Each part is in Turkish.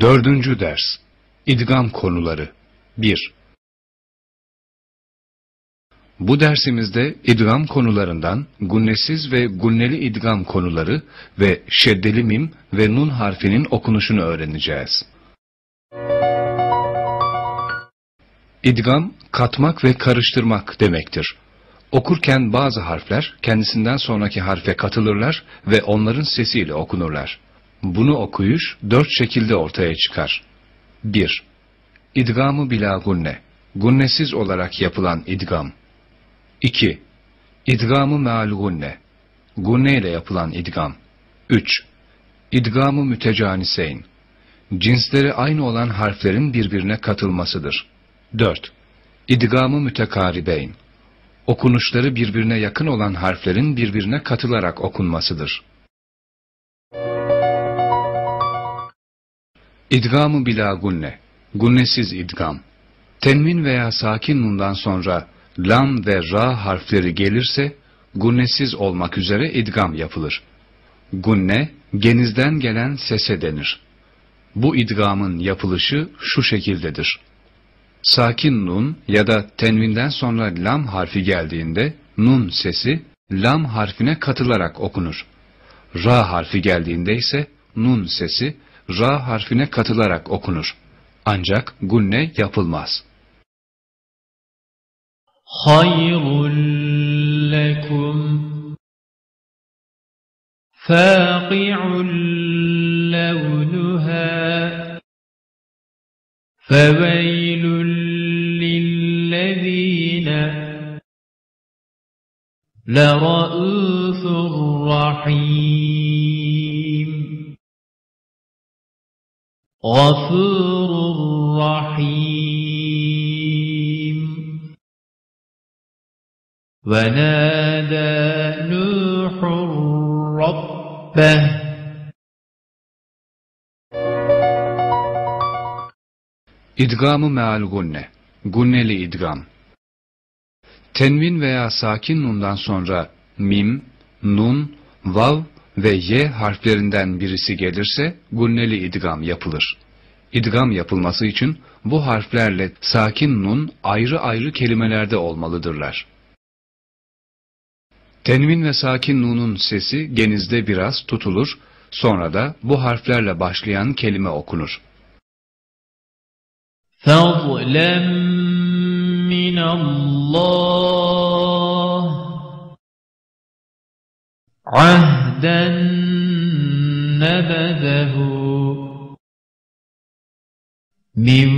Dördüncü ders İdgam konuları 1 Bu dersimizde idgam konularından gunnesiz ve gunneli idgam konuları ve şeddeli mim ve nun harfinin okunuşunu öğreneceğiz. İdgam, katmak ve karıştırmak demektir. Okurken bazı harfler kendisinden sonraki harfe katılırlar ve onların sesiyle okunurlar. Bunu okuyuş dört şekilde ortaya çıkar. 1. İdgamı bila gunne. Gunnesiz olarak yapılan idgam. 2. İdgamı meal gunne. Gunne ile yapılan idgam. 3. İdgamı mütecaniseyn. Cinsleri aynı olan harflerin birbirine katılmasıdır. 4. İdgamı mütekaribeyn. Okunuşları birbirine yakın olan harflerin birbirine katılarak okunmasıdır. İdgamı bila gunne. Gunnesiz idgam. Tenvin veya sakin nundan sonra lam ve ra harfleri gelirse gunnesiz olmak üzere idgam yapılır. Gunne, genizden gelen sese denir. Bu idgamın yapılışı şu şekildedir. Sakin nun ya da tenvinden sonra lam harfi geldiğinde nun sesi lam harfine katılarak okunur. Ra harfi geldiğinde ise nun sesi ra harfine katılarak okunur. Ancak gunne yapılmaz. خير لكم فاقع لونها فويل للذين لرؤوف رحيم Gafurur Rahim. Ve nâdâ Nuhur İdgamı meal gunne, gunneli idgam. Tenvin veya sakin nundan sonra mim, nun, vav ve y harflerinden birisi gelirse gunneli idgam yapılır. İdgam yapılması için bu harflerle sakin nun ayrı ayrı kelimelerde olmalıdırlar. Tenvin ve sakin nunun sesi genizde biraz tutulur, sonra da bu harflerle başlayan kelime okunur. فضلا من الله عهدا نبذه من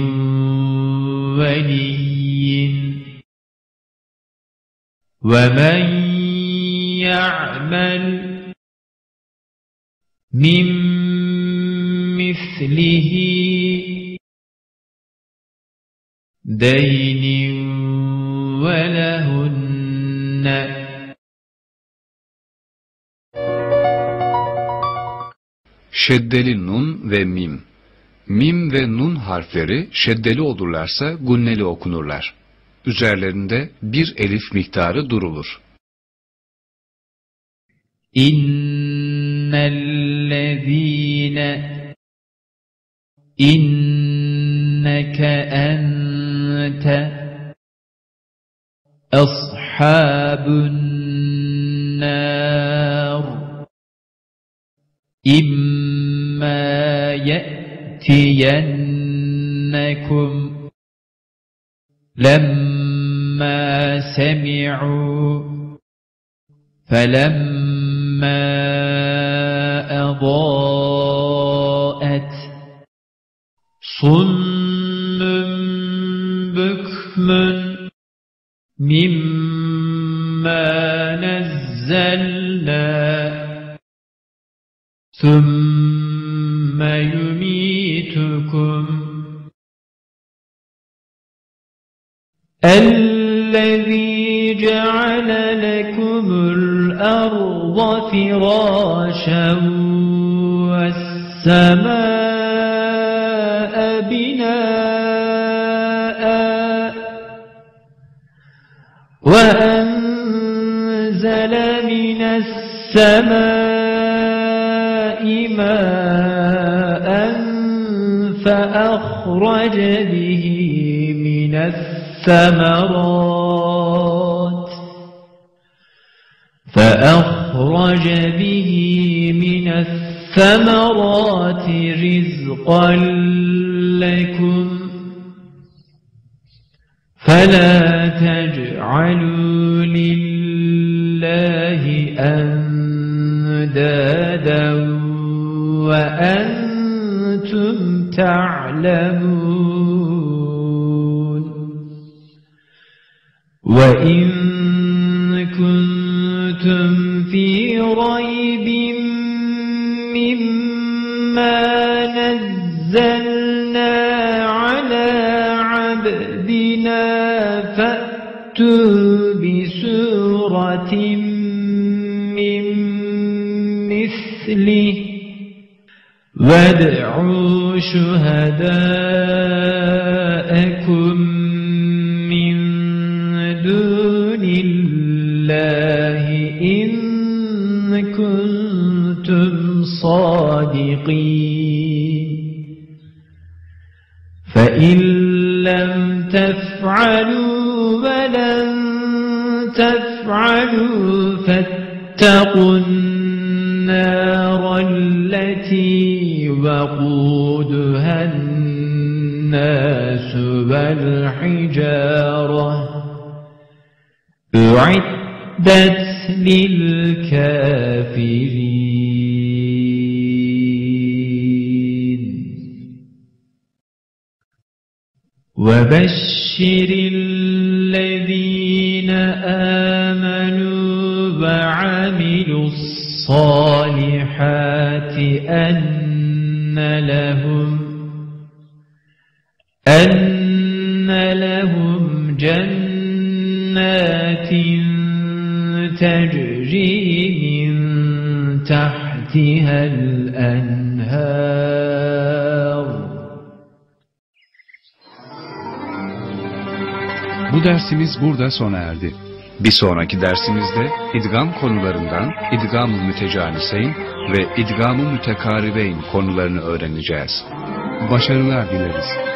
ولي ومن يعمل من مثله دين ولهن şeddeli nun ve mim. Mim ve nun harfleri şeddeli olurlarsa gunneli okunurlar. Üzerlerinde bir elif miktarı durulur. İnnellezîne İnneke ente ashabun nar İmm يأتينكم لما سمعوا فلما أضاءت صم بكم مما نزلنا ثم يميتكم الذي جعل لكم الأرض فراشا والسماء بناء وأنزل من السماء فأخرج به من الثمرات. فأخرج به من الثمرات رزقا لكم فلا تجعلوا لله أندادا وأنتم تعلمون وإن كنتم في ريب مما نزلنا على عبدنا فأتوا بسورة من مثله وادعوا شهداءكم من دون الله إن كنتم صادقين. فإن لم تفعلوا ولن تفعلوا فاتقوا النار التي وقودها الناس والحجارة. أعدت للكافرين. وبشر الذين آمنوا وعملوا الصالحات أن لهم أن لهم جنات تجري من تحتها الأنهار Bu dersimiz burada sona erdi. Bir sonraki dersimizde idgam konularından idgam-ı mütecaniseyn ve idgam-ı mütekaribeyn konularını öğreneceğiz. Başarılar dileriz.